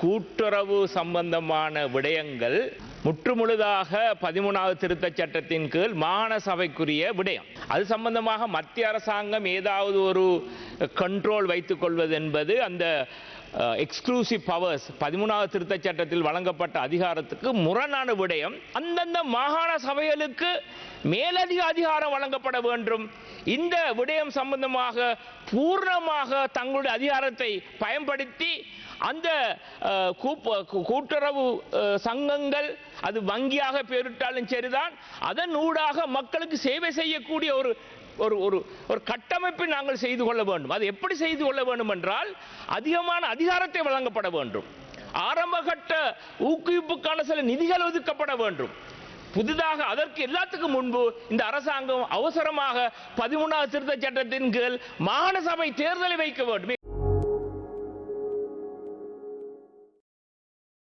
கூட்டுறவு சம்பந்தமான விடயங்கள் முற்றுமுழுதாக பதிமூணாவது திருத்தச் சட்டத்தின் கீழ் மாகாண சபைக்குரிய விடயம். அது சம்பந்தமாக மத்திய அரசாங்கம் ஏதாவது ஒரு கண்ட்ரோல் வைத்துக் கொள்வது என்பது அந்த எக்ஸ்க்ளூசிவ் பவர்ஸ் பதிமூணாவது திருத்தச் சட்டத்தில் வழங்கப்பட்ட அதிகாரத்துக்கு முரணான விடயம். அந்தந்த மாகாண சபைகளுக்கு மேலதிக அதிகாரம் வழங்கப்பட வேண்டும். இந்த விடயம் சம்பந்தமாக பூர்ணமாக தங்களுடைய அதிகாரத்தை பயன்படுத்தி அந்த கூப்ப- கூட்டுறவு சங்கங்கள் அது வங்கியாக பெயரிட்டாலும் சரிதான். அதன் ஊடாக மக்களுக்கு சேவை செய்யக்கூடிய ஒரு ஒரு ஒரு ஒரு கட்டமைப்பை நாங்கள் செய்து கொள்ள வேண்டும். அது எப்படி செய்து கொள்ள வேண்டும் என்றால் அதிகமான அதிகாரத்தை வழங்கப்பட வேண்டும். ஆரம்பகட்ட ஊக்குவிப்புக்கான சில நிதிகள் ஒதுக்கப்பட வேண்டும். புதிதாக அதற்கு எல்லாத்துக்கும் முன்பு இந்த அரசாங்கம் அவசரமாக பதிமூணாவது திருத்த சட்டத்தின் கீழ் மாகாண சபை தேர்தலை வைக்க வேண்டும்.